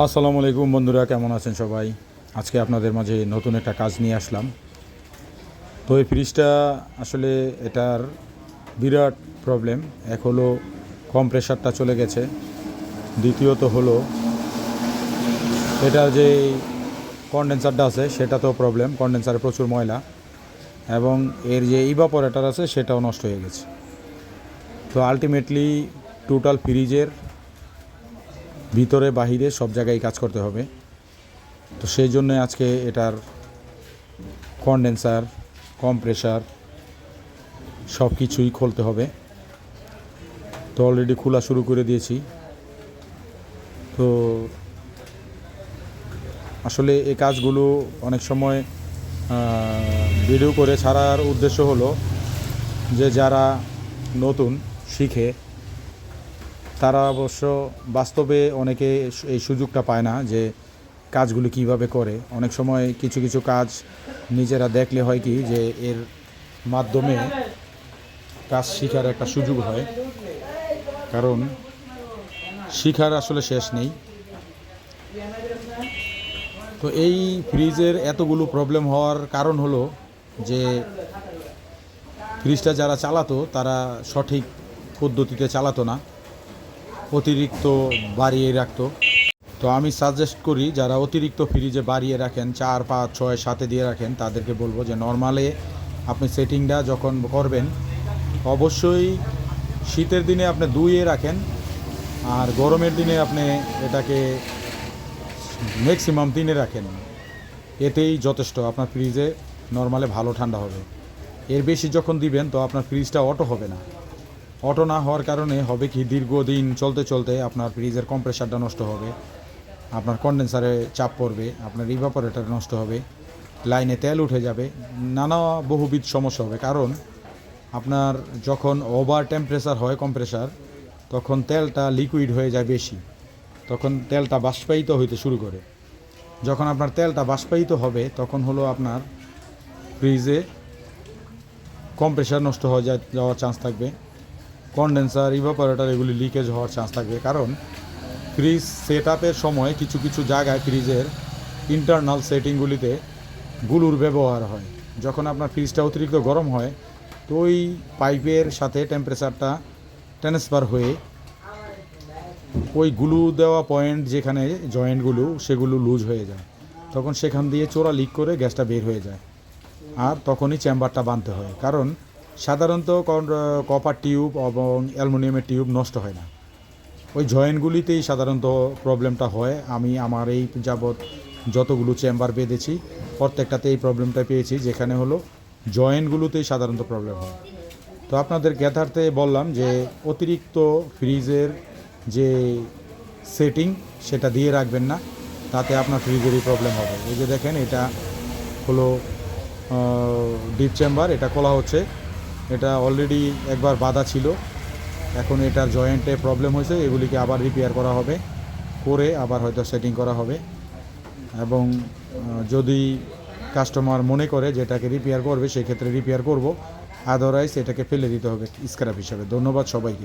আসসালামু আলাইকুম বন্ধুরা, কেমন আছেন সবাই? আজকে আপনাদের মাঝে নতুন একটা কাজ নিয়ে আসলাম। তো এই ফ্রিজটা আসলে এটার বিরাট প্রবলেম। এক হলো কম্প্রেসারটা চলে গেছে, দ্বিতীয়ত হলো এটার যে কন্ডেন্সারটা আছে সেটা তো প্রবলেম, কন্ডেন্সারে প্রচুর ময়লা এবং এর যে ইভাপোরেটার আছে সেটাও নষ্ট হয়ে গেছে। তো আলটিমেটলি টোটাল ফ্রিজের ভিতরে, বাহিরে সব জায়গায় কাজ করতে হবে। তো সেই জন্য আজকে এটার কন্ডেন্সার কম্প্রেসার সব কিছুই খুলতে হবে। তো অলরেডি খোলা শুরু করে দিয়েছি। তো আসলে এই কাজগুলো অনেক সময় ভিডিও করে ছাড়ার উদ্দেশ্য হলো যে যারা নতুন, শিখে তারা অবশ্য বাস্তবে অনেকে এই সুযোগটা পায় না যে কাজগুলি কীভাবে করে। অনেক সময় কিছু কিছু কাজ নিজেরা দেখলে হয় কি যে এর মাধ্যমে কাজ শেখার একটা সুযোগ হয়। কারণ শিখার আসলে শেষ নেই। তো এই ফ্রিজের এতগুলো প্রবলেম হওয়ার কারণ হলো যে ফ্রিজটা যারা চালাতো তারা সঠিক পদ্ধতিতে চালাতো না। অতিরিক্ত বাড়িয়ে রাখতো। তো আমি সাজেস্ট করি, যারা অতিরিক্ত ফ্রিজে বাড়িয়ে রাখেন, চার, পাঁচ, ছয় সাথে দিয়ে রাখেন, তাদেরকে বলব যে নর্মালে আপনি সেটিংটা যখন করবেন, অবশ্যই শীতের দিনে আপনি দুইয়ে রাখেন, আর গরমের দিনে আপনি এটাকে ম্যাক্সিমাম তিনে রাখেন। এতেই যথেষ্ট, আপনার ফ্রিজে নর্মালে ভালো ঠান্ডা হবে। এর বেশি যখন দিবেন, তো আপনার ফ্রিজটা অটো হবে না। অটো না হওয়ার কারণে হবে কি দীর্ঘদিন চলতে চলতে আপনার ফ্রিজের কম্প্রেসারটা নষ্ট হবে, আপনার কন্ডেন্সারে চাপ পড়বে, আপনার রিভাপারেটার নষ্ট হবে, লাইনে তেল উঠে যাবে, নানা বহুবিধ সমস্যা হবে। কারণ আপনার যখন ওভার টেম্পারেচার হয় কম্প্রেসার তখন তেলটা লিকুইড হয়ে যায় বেশি, তখন তেলটা বাষ্পায়িত হইতে শুরু করে। যখন আপনার তেলটা বাষ্পায়িত হবে, তখন হলো আপনার ফ্রিজে কম্প্রেসার নষ্ট হয়ে যাওয়ার চান্স থাকবে। কন্ডেন্সার ইভাপারেটার এগুলি লিকেজ হওয়ার চান্স থাকবে কারণ ফ্রিজ সেট আপের সময় কিছু কিছু জায়গায় ফ্রিজের ইন্টারনাল সেটিংগুলিতে গুলুর ব্যবহার হয়। যখন আপনার ফ্রিজটা অতিরিক্ত গরম হয়, তো ওই পাইপের সাথে টেম্পারেচারটা ট্রান্সফার হয়ে ওই গুলু দেওয়া পয়েন্ট যেখানে জয়েন্টগুলো সেগুলো লুজ হয়ে যায়। তখন সেখান দিয়ে চোরা লিক করে গ্যাসটা বের হয়ে যায়। আর তখনই চেম্বারটা বাঁধতে হয়। কারণ সাধারণত কপার টিউব এবং অ্যালুমিনিয়ামের টিউব নষ্ট হয় না। ওই জয়েন্টগুলিতেই সাধারণত প্রবলেমটা হয়। আমি আমার এই যাবৎ যতগুলো চেম্বার বেঁধেছি প্রত্যেকটাতে এই প্রবলেমটা পেয়েছি, যেখানে হলো জয়েন্টগুলোতেই সাধারণত প্রবলেম হয়। তো আপনাদের জ্ঞাতার্থে বললাম যে, অতিরিক্ত ফ্রিজের যে সেটিং, সেটা দিয়ে রাখবেন না। তাতে আপনার ফ্রিজেরই প্রবলেম হবে। এই যে দেখেন, এটা হলো ডিপ চেম্বার, এটা খোলা হচ্ছে। এটা অলরেডি একবার বাধা ছিল। এখন এটার জয়েন্টে প্রবলেম হয়েছে, এগুলিকে আবার রিপেয়ার করা হবে, করে আবার হয়তো সেটিং করা হবে। এবং যদি কাস্টমার মনে করে যে এটাকে রিপেয়ার করবে, সেক্ষেত্রে রিপেয়ার করব। আদারওয়াইজ এটাকে ফেলে দিতে হবে স্ক্র্যাপ হিসাবে। ধন্যবাদ সবাইকে।